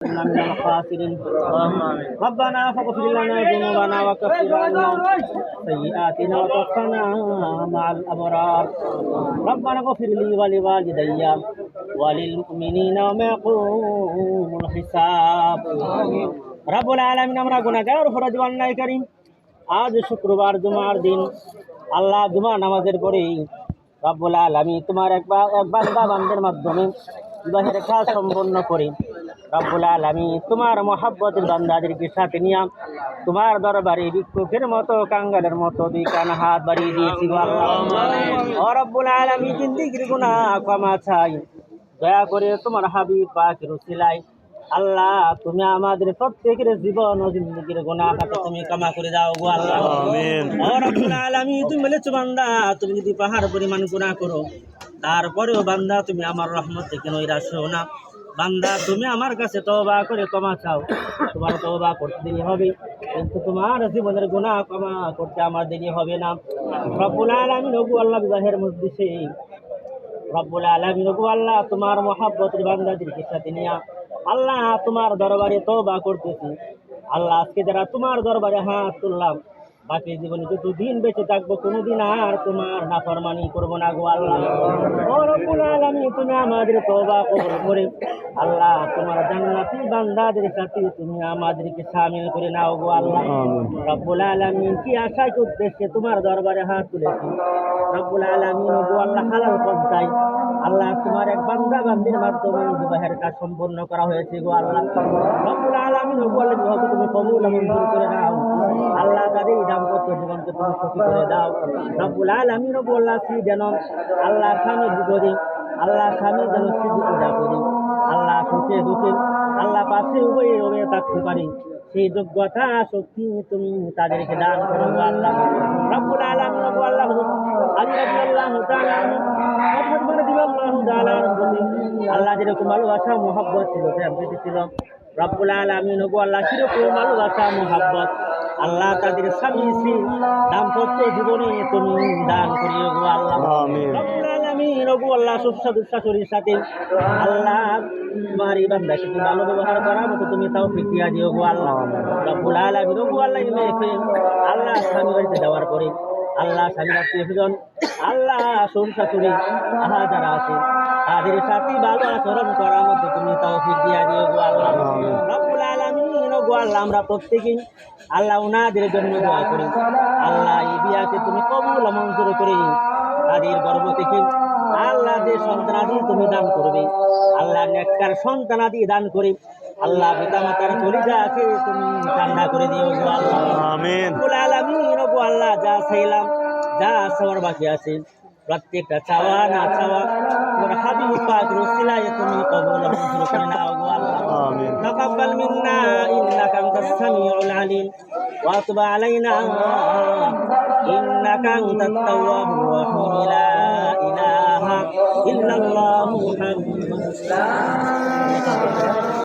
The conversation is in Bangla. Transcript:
كنا من الخاسرين ربنا فاغفر لنا ذنوبنا وكفر عنا سيئاتنا وتوفنا مع الأبرار ربنا اغفر لي ولوالدي وللمؤمنين وما يقوم الحساب রব্বুল আলামিন আমরা গুনাহগার ফরজ অন্যায়কারী আজ শুক্রবার জুমার দিন আল্লাহ জুমা নামাজের পরে রব্বুল আলামিন তোমার একবার এক বান্দা বান্দের মাধ্যমে বিবাহের কাজ সম্পন্ন করে রব্বুল আলামিন তোমার মহাব্বতের বান্দাদেরকে সাথে নিয়ে তোমার দরবারে ভিক্ষুকের মতো কাঙ্গালের মতো দুই কান হাত বাড়িয়ে দিয়েছি ও রব্বুল আলামিন জিন্দিগির গুনাহ ক্ষমা চাই। দয়া করে তোমার হাবিব পাক রসিলাই আল্লাহ তুমি আমাদের প্রত্যেকের জীবন ও জিন্দগির গুনাহ খাতা তুমি ক্ষমা করে দাও গো আল্লাহ। ও রব্বুল আলামিন তুমি বলেছ বান্দা তুমি যদি পাহাড় পরিমাণ গুনাহ করো তারপরেও বান্দা তুমি আমার রহমত থেকে নৈরাশ হও না। বান্দা, তুমি আমার কাছে তওবা করে ক্ষমা চাও। তোমার তওবা করতে দেরি হবে, কিন্তু তোমার জীবনের গুনাহ ক্ষমা করতে আমার দেরি হবে না। রব্বুল আলামিন ওগো আল্লাহ বিবাহের মজলিসে, রব্বুল আলামিন ওগো আল্লাহ তোমার মহাব্বতের বান্দাদেরকে সাথে নিয়া আল্লাহ তোমার দরবারে তওবা করতেছি। আল্লাহ আজকে যারা তোমার দরবারে হাত তুললাম, বাকি জীবনে যত দিন বেঁচে থাকব, কোনোদিন আর তোমার নাফরমানি করব না গো আল্লাহ। তুমি আমাদের কবুল করে আল্লাহ তোমার জান্নাতি বান্দাদের সাথে তুমি আমাদেরকে শামিল করে নাও গো আল্লাহ। রব্বুল আলামিন কি আশা উদ্দেশ্যে তোমার দরবারে হাত তুলেছি? রব্বুল আলামিন গো আল্লাহ হালাল পন্থায় আল্লাহ তোমার এক বান্দা বান্দির মাধ্যমে বিবাহের কাজ সম্পন্ন করা হয়েছে গো আল্লাহ। রব্বুল আলামিন গো আল্লাহ বিবাহ তুমি কবুল মঞ্জুর করে নাও আল্লাহ তাদের এই দাম্পত্য জীবনকে তুমি সুখী করে দাও। রব্বুল আলামিন গো আল্লাহ শ্রী যেন আল্লাহ স্বামী বিপদে আল্লাহ স্বামী যেন স্মৃতি পূজা করি। থাকতে পারি। সেই যোগ্যতা, শক্তি তুমি তাদেরকে দান করো আল্লাহ। রব্বুল আলামিন গো আল্লাহ আলী রাদিয়াল্লাহু তাআলা হযরত রাদিয়াল্লাহু তাআলা আল্লাহ যেরকম ভালোবাসা, মোহাব্বত ছিল প্রীতি ছিল। রব্বুল আলামিন গো আল্লাহ সেরকম ভালোবাসা, মোহাব্বত। আল্লাহ তাদের স্বামী দাম্পত্য জীবনে তুমি দান করিও আল্লাহ। আমিন। গো আল্লাহ সুস্বাদু শাশুড়ির সাথে আল্লাহ তোমার এই বান্দাকে তুমি ভালো ব্যবহার করার মতো তুমি তাও ফিকিয়া দিও গো আল্লাহ। রব্বুল আলামিন গো আল্লাহ মেয়েকে আল্লাহ স্বামী বাড়িতে যাওয়ার পরে আল্লাহ স্বামী আল্লাহ শ্বশুর শাশুড়ি আহা যারা আছে, তাদের সাথে ভালো আচরণ করার মতো তুমি তাও ফিকিয়া দিও গো আল্লাহ। রব্বুল আলামিন গো আল্লাহ, আমরা প্রত্যেকেই আল্লাহ উনাদের জন্য দোয়া করি। আল্লাহ এই বিয়াকে তুমি কবুল মঞ্জুর করে তাদের গর্ব থেকে আল্লাহ যে সন্তানাদি তুমি দান করবে আল্লাহ নেককার সন্তানাদি দান করি আল্লাহ পিতা মাতার আছে তুমি ঠান্ডা করে দিও গো আল্লাহ। আমিন। আলামিন গো আল্লাহ যা চাইলাম যা চাওয়ার বাকি আছে প্রত্যেকটা চাওয়া না চাওয়া তোমার হাবিব পাক রসিলায় তুমি কবুল আল্লাহ। আমিন। তাকাব্বাল মিন্না ইন্নাকা আনতাস সামিউল আলিম ওয়া তুব আলাইনা ইন্নাকা আনতাত তাওয়াবুর রহিম। Dios.